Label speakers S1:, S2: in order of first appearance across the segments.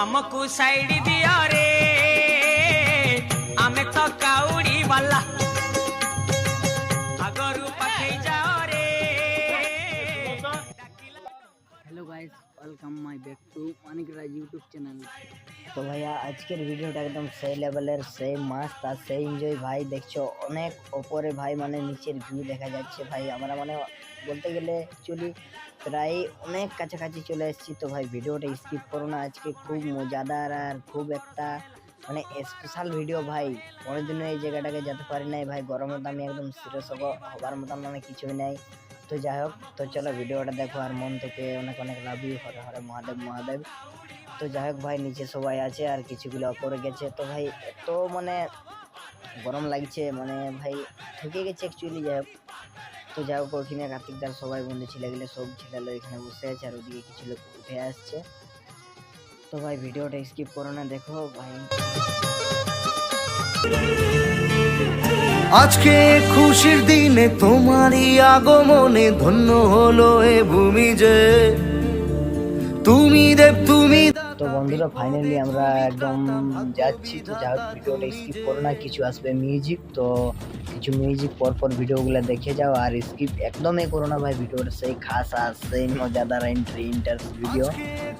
S1: ଆମକୁ ସାଇଡ ଦିଅ ରେ ଆମେ ତ କାଉଡି ବାଲା ଆଗରୁ ପଠେଇ ଯାଅ ରେ
S2: hello guys welcome my back to Manik Raj YouTube channel
S3: তো ভাইয়া আজকের ভিডিওটা একদম সেই লেভেলের সেই মাস্ট আর সেই এনজয় ভাই দেখছো অনেক ওপরে ভাই মানে নিচের ভিউ দেখা যাচ্ছে ভাই আমরা মানে বলতে গেলে অ্যাকচুয়ালি প্রায় অনেক কাছাকাছি চলে এসেছি। তো ভাই, ভিডিওটা স্কিপ করো না। আজকে খুব মজাদার আর খুব একটা মানে স্পেশাল ভিডিও ভাই। কোনোদিনও এই জায়গাটাকে যেতে পারি নাই ভাই। গরমে তো আমি একদম সিরিয়াস হবার মতন মানে কিছুই নাই। তো যাই হোক, তো চলো ভিডিওটা দেখো আর মন থেকে অনেক অনেক লাভ হরে হরে মহাদেব মহাদেব। তো যাই হোক ভাই, নিচে সবাই আছে আর কিছুগুলো করে গেছে। তো ভাই, এত মানে গরম লাগছে মানে ভাই, ঠকে গেছে অ্যাকচুয়ালি যাই হোক। তো যাই হোক ওখানে কার্তিকদার সবাই বন্ধু ছেলেগুলো সব ছেলেগুলো এখানে বসে আছে আর ওদিকে কিছু লোক উঠে আসছে। তো ভাই ভিডিওটা স্কিপ করো না দেখো ভাই।
S4: আজকে খুশির দিনে তোমারই আগমনে ধন্য হলো এ ভূমি যে। তুমি দেব তুমি
S3: তো বন্ধুরা ফাইনালি আমরা একদম যাচ্ছি তো যাই হোক ভিডিওটা স্কিপ করো না কিছু আসবে মিউজিক তো কিছু মিউজিক পর পর ভিডিওগুলো দেখে যাও আর স্কিপ একদমই করো না ভাই ভিডিওটা সেই খাস আর সেই মজাদার এন্ট্রি ইন্টারেস্ট ভিডিও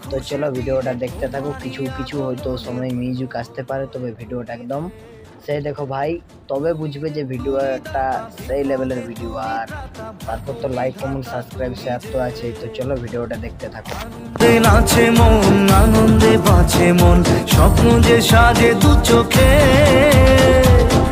S3: তো চলো ভিডিওটা দেখতে থাকো, কিছু কিছু হয়তো সময় মিউজিক আসতে পারে, তবে ভিডিওটা একদম সেই দেখো ভাই, তবে বুঝবে যে ভিডিও একটা সেই লেভেলের ভিডিও আর তারপর তো লাইক কমেন্ট সাবস্ক্রাইব শেয়ার তো আছে তো চলো ভিডিওটা দেখতে থাকো।
S4: নাচে মন, আনন্দে বাঁচে মন, স্বপ্ন যে সাজে দু চোখে।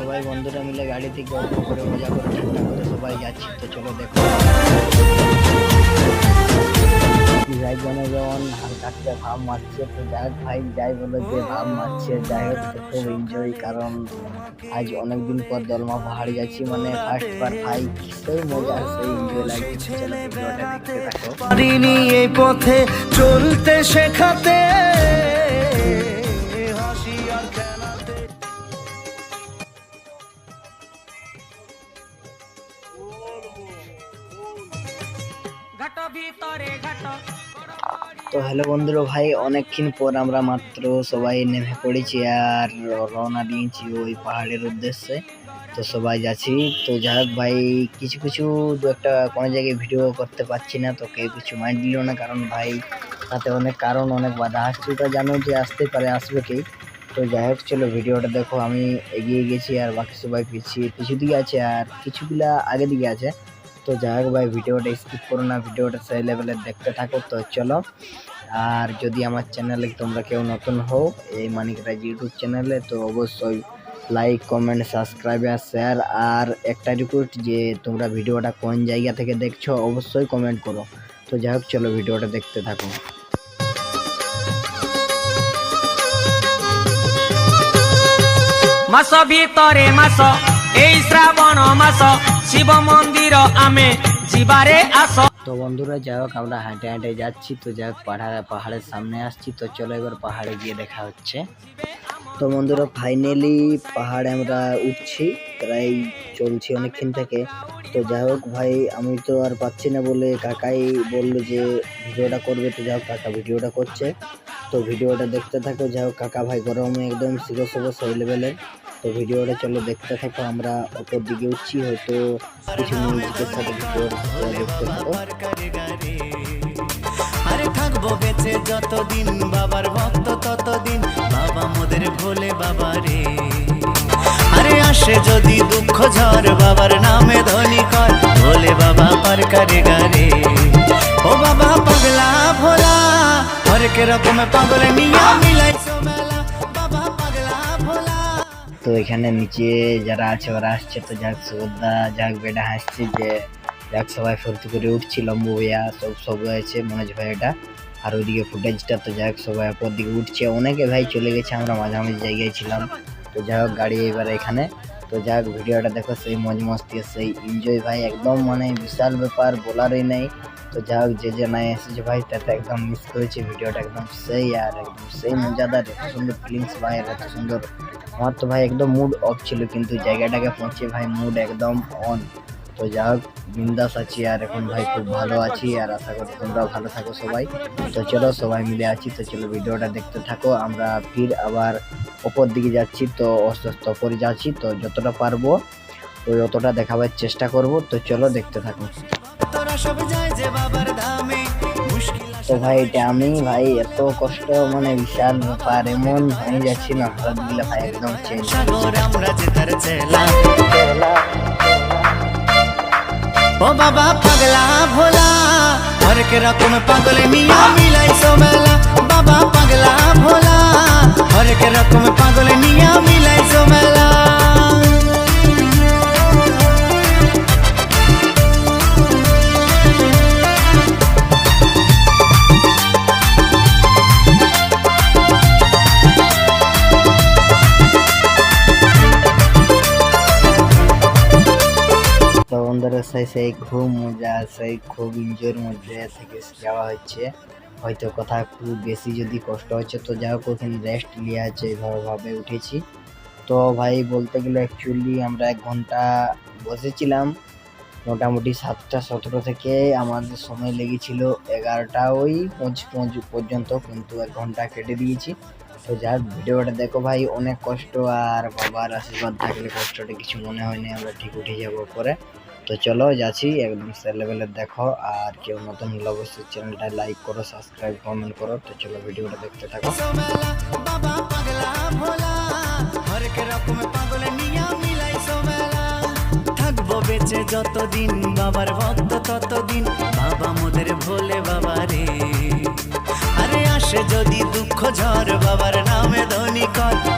S3: সবাই বন্ধুরা মিলে গাড়িতে গল্প করে মজা করে ঠান্ডা করে সবাই যাচ্ছি, তো চলো দেখো। ভাব মারছে ভাই, যাই যে ভাব মারছে, যাই হোক খুব এনজয় কারণ আজ অনেকদিন পর যাচ্ছি মানে ফার্স্ট মজা এনজয় লাগছে।
S4: পারিনি এই পথে চলতে শেখাতে।
S3: তো হ্যালো বন্ধুরা ভাই, অনেকক্ষণ পর আমরা মাত্র সবাই নেমে পড়েছি আর রওনা দিয়েছি ওই পাহাড়ের উদ্দেশ্যে। তো সবাই যাচ্ছি। তো যাই ভাই, কিছু কিছু দু একটা কোনো জায়গায় ভিডিও করতে পারছি না, তো কেউ কিছু মাইন্ড দিল না কারণ ভাই, তাতে অনেক কারণ, অনেক বাধা। আসছে তো জানো যে আসতে পারে, আসবে কি? তো যাই হোক, চলো ভিডিওটা দেখো। আমি এগিয়ে গেছি আর বাকি সবাই পিছিয়ে পিছু দিকে আছে আর কিছুগুলা আগে দিকে আছে। তো যাই হোক ভাই, ভিডিওটা স্কিপ করো না, ভিডিওটা সেই লেভেলে দেখতে থাকো। তো চলো, আর যদি আমার চ্যানেলে তোমরা কেউ নতুন হও, এই মানিক রাজ ইউটিউব চ্যানেলে তো অবশ্যই লাইক কমেন্ট সাবস্ক্রাইব আর শেয়ার আর একটা রিকোয়েস্ট যে, তোমরা ভিডিওটা কোন জায়গা থেকে দেখছ, অবশ্যই কমেন্ট করো। তো যাই হোক, চলো ভিডিওটা দেখতে থাকো।
S1: মাস ভিতরে মাস, এই শ্রাবণ মাস শিব মন্দির, আমি জীবারে আস।
S3: তো বন্ধুরা, যাই হোক, আমরা হাঁটে হাঁটে যাচ্ছি। তো যাই হোক, পাহাড়ে পাহাড়ের সামনে আসছি। তো চলো এবার পাহাড়ে গিয়ে দেখা হচ্ছে। তো বন্ধুরা ফাইনালি পাহাড়ে আমরা উঠছি। প্রায় চলছি অনেকক্ষণ থেকে। তো যাই হোক, ভাই, আমি তো আর পাচ্ছি না বলে কাকাই বলল যে, ভিডিওটা করবে। তো যাই হোক, কাকা ভিডিওটা করছে। তো ভিডিওটা দেখতে থাকো। যাই হোক, কাকা ভাই গরমে একদম সিরো সিরো সেই লেভেলের তো ভিডিওটা চলো দেখতে থাকো, আমরা ওপর দিকে উঠছি, হয়তো কিছু মিউজিকের সাথে দেখতে থাকো
S4: থাকব বেঁচে যতদিন, বাবার ভক্ত ততদিন, বাবা মোদের ভোলে বাবা রে আরে আসে যদি দুঃখ ঝড়, বাবার নামে ধনী কর, ভোলে বাবা পার করে গারে ও বাবা পাগলা ভোলা, হরেক রকম পাগল নিয়া মিলাইছো
S3: এখানে নিচে যারা আছে, ওরা আসছে তো যাক সুগন্ধা যাক, বেটা হাসছে যে যাক, সবাই ফুর্তি করে উঠছি, লম্বু ভাইয়া সব সব আছে মনোজ ভাইয়াটা। আর ওইদিকে ফুটেজটা তো যাক, সবাই অপর দিকে উঠছে। অনেকে ভাই চলে গেছে, আমরা মাঝামাঝি জায়গায় ছিলাম। তো যাই হোক, গাড়ি এবার এখানে তো যাক, ভিডিওটা দেখো, সেই মজ মস্তি, সেই এনজয় ভাই, একদম মানে বিশাল ব্যাপার, বলারই নেই। তো যাক, যে যে নাই এসেছে ভাই, তাতে একদম মিস করেছি ভিডিওটা, একদম সেই, আর একদম সেই মজাদার, এত সুন্দর ফিলিংস ভাই, আর এত সুন্দর। আমার তো ভাই, একদম মুড অফ ছিল, কিন্তু জায়গাটাকে পৌঁছে ভাই মুড একদম অন তো যা হোক বিন্দাস আছি আর এখন ভাই খুব ভালো আছি আর আশা করি তোমরাও ভালো থাকো সবাই। তো চলো সবাই মিলে আছি তো চলো ভিডিওটা দেখতে থাকো। আমরা ফির আবার ওপর দিকে যাচ্ছি তো আস্তে আস্তে ওপরে যাচ্ছি তো যতটা পারব তো অতটা দেখাবার চেষ্টা করব। তো চলো দেখতে থাকো। তো ভাই এটা আমি ভাই এত কষ্ট মানে বিশাল ব্যাপার এমন হয়ে যাচ্ছি না ভাই একদম চেঞ্জ
S5: আমরা যে তার চেলা ও বাবা পাগলা ভোলা হরেক রকম পাগল নিয়া মিলাইছো মেলা বাবা পাগলা ভোলা হরেক রকম পাগল নিয়া মিলাইছো মেলা
S3: তো বন্ধুরা সেই সেই খুব মজা, সেই খুব এনজয়ের মধ্যে থেকে যাওয়া হচ্ছে। হয়তো কথা খুব বেশি যদি কষ্ট হচ্ছে, তো যাই হোক, ওখানে রেস্ট নিয়ে আছে এইভাবে ভাবে উঠেছি। তো ভাই, বলতে গেলে অ্যাকচুয়ালি আমরা এক ঘণ্টা বসেছিলাম। মোটামুটি সাতটা, সতেরো থেকে আমাদের সময় লেগেছিল এগারোটা ওই পৌঁছ পর্যন্ত, কিন্তু এক ঘণ্টা কেটে দিয়েছি। তো হোক, ভিডিওটা দেখো ভাই, অনেক কষ্ট আর বাবার আশীর্বাদ থাকলে কষ্টটা কিছু মনে হয়নি আমরা ঠিক উঠে যাব পরে। তো চলো যাচ্ছি, একদম সে লেভেলের দেখো। আর কেউ নতুন হলে অবশ্যই চ্যানেলটা লাইক করো সাবস্ক্রাইব কমেন্ট করো। তো চলো ভিডিওটা দেখতে থাকো।
S5: বেঁচে যতদিন, বাবার ভক্ত ততদিন। বাবা মোদের ভোলে বাবা রে। আরে আসে যদি দুঃখ ঝড়, বাবার নামে ধনী কর।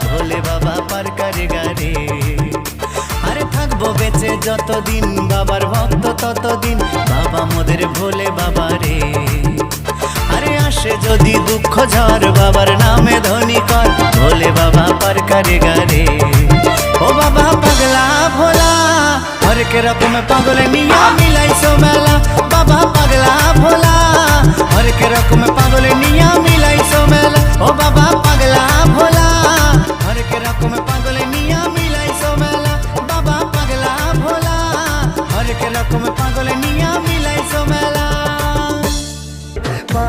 S5: যতদিন বাবার ভক্ত, ততদিন বাবা মোদের ভোলে বাবা রে। আরে আসে যদি দুঃখ ঝড়, বাবার নামে ধনী কর, ভোলে বাবা পার করে গারে। ও বাবা পাগলা ভোলা, হরেক রকম পাগল নিয়া মিলাইছো মেলা। বাবা পাগলা ভোলা, হরেক রকম পাগল নিয়া মিলাইছো মেলা। ও বাবা পাগলা ভোলা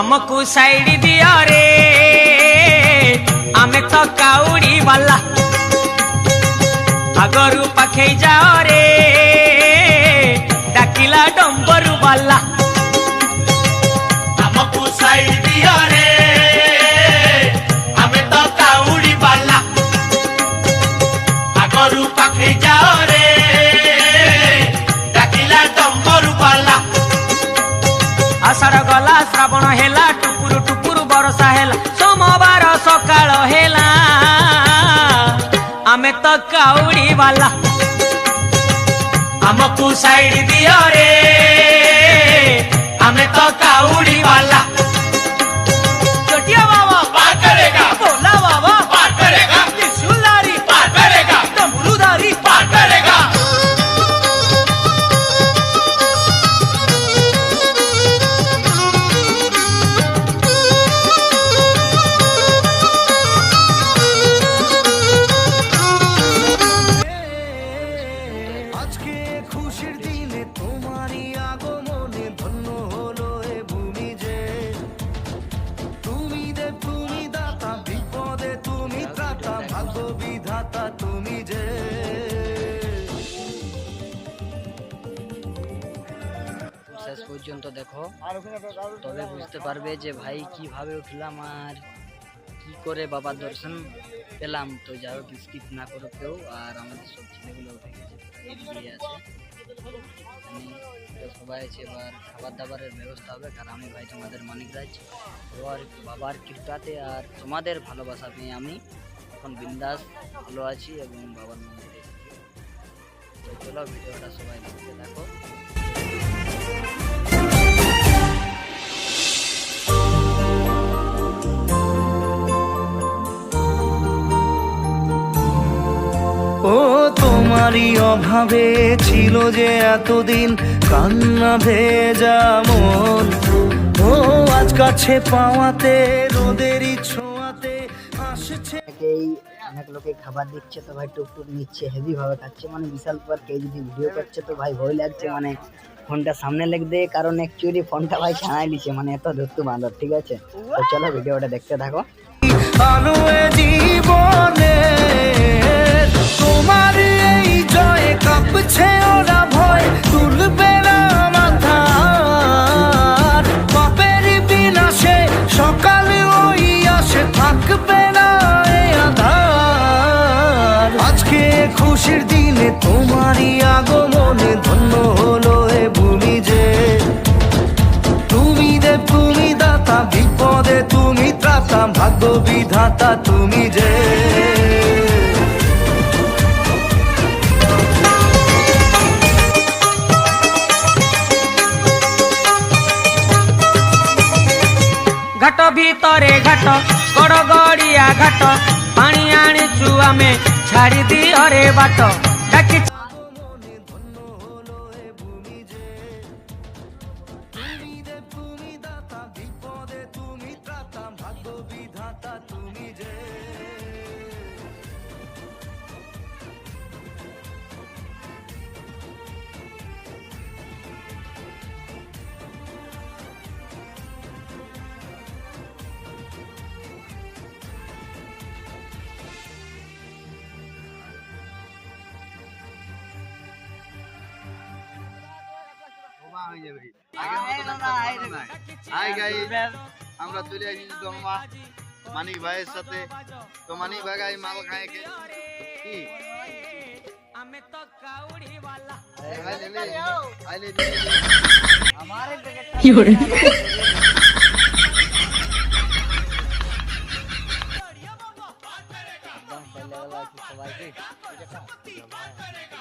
S1: ଆମକୁ ସାଇଡ ଦିଅ ରେ ଆମେ ତ କାଉଡି ବାଲା ଆଗରୁ ପାଖେଇ ଯାଅ ରେ ଡାକିଲା ଡମ୍ବରୁ ବାଲା ଆମକୁ ସାଇଡ ଦିଅ ରେ ଆମେ ତ କାଉଡି ବାଲା ଆଗରୁ ପାଖେଇ ଯାଅ ରେ ଡାକିଲା ଡମ୍ବରୁ ବାଲା ଆଷାଢ଼ ଗଲା ଶ୍ରାବଣ ସୋମବାର ସକାଳ ହେଲା ଆମେ ତ କାଉଡି ବାଲା ଆମକୁ ସାଇଡ ଦିଅ ରେ ଆମେ ତ କାଉଡି
S5: দাতা তুমি যে।
S2: শেষ পর্যন্ত দেখো। তবে বুঝতে পারবে যে ভাই কীভাবে উঠলাম আর কি করে বাবার দর্শন পেলাম। তো যাই হোক স্কিপ না করো কেউ। আর আমাদের সব ছেলেগুলো উঠে গেছে আছে। সবাই আছে এবার খাবার দাবারের ব্যবস্থা হবে। কারণ আমি ভাই তোমাদের মানিক রাজ। বাবার কৃপাতে আর তোমাদের ভালোবাসা পেয়ে আমি এখন বিন্দাস, ভালো আছি এবং বাবার মন্দিরে তো চলো ভিডিওটা সবাই দেখতে দেখো
S4: ও, তোমারই অভাবে ছিল যে এতদিন কান্না ভেজা মন। ও, আজ কাছে পাওয়াতে আসছে
S3: অনেকেই অনেক লোকে খাবার দিচ্ছে তো ভাই টুকটুক নিচ্ছে হেভি ভাবে খাচ্ছে। মানে বিশাল পর কেউ যদি ভিডিও করছে তো ভাই ভয় লাগছে মানে ফোনটা সামনে লাগবে কারণ অ্যাকচুয়ালি ফোনটা ভাই ছাড়াই নিচ্ছে মানে এত ধরতু বান্ধব ঠিক আছে? তো চলো ভিডিওটা দেখতে থাকো।
S4: জীবনে তোমার এই জয় কাঁপছে ওরা। ভাগ্য বিধাতা তুমি যে। ঘাট ভিতরে ঘাট, গড়গড়িয়া ঘাট, পানি আনিছু আমি ছাড়ি দিহরে বাট।
S6: হাই গাইস আমরা চলে আসি জন্মা মানিক ভাইয়ের সাথে তো মানিক ভাই গাই মাল খায় কে কি
S2: हमारे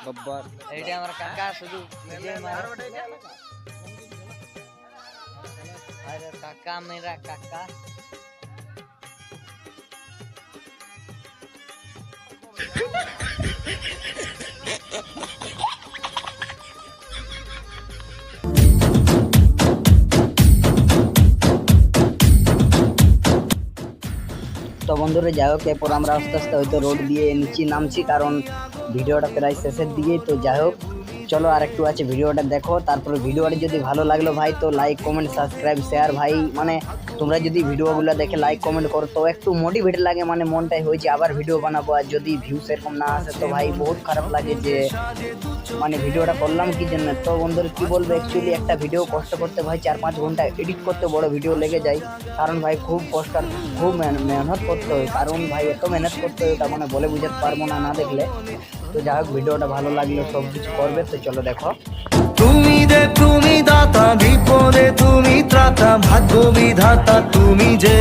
S2: बब्बर एटा हमरा काका सुदू কাকা
S3: তো বন্ধুরা, যাই হোক, এরপর আমরা আস্তে আস্তে হয়তো রোড দিয়ে নিচে নামছি, কারণ ভিডিওটা প্রায় শেষের দিকেই, তো যাই হোক। চলো আর একটু আছে ভিডিওটা দেখো। তারপরে ভিডিওটা যদি ভালো লাগল ভাই, তো লাইক কমেন্ট সাবস্ক্রাইব শেয়ার ভাই। মানে তোমরা যদি ভিডিওগুলো দেখে লাইক কমেন্ট করো, তো একটু মোটিভেট লাগে মানে মনটাই হয়েছে, আবার ভিডিও বানাবো। আর যদি ভিউ সেরকম না আসে, তো ভাই, বহুত খারাপ লাগে যে মানে ভিডিওটা করলাম কি জন্য? তো বন্ধুরা, কি বলব? অ্যাকচুয়ালি একটা ভিডিও কষ্ট করতে ভাই, চার পাঁচ ঘণ্টা এডিট করতে বড় ভিডিও লেগে যায়। কারণ ভাই, খুব কষ্ট খুব মেহনত করতে হয়। কারণ ভাই, এত মেহনত করতে হয় তা মানে বলে বুঝাতে পারব না না দেখলে। তো যাই হোক, ভিডিওটা ভালো লাগলে, সব কিছু করবে, তো চলো দেখো।
S4: তুমি দে তুমি দাতা, বিপদে তুমি ত্রাতা, ভাগ্য বিধাতা তুমি যে।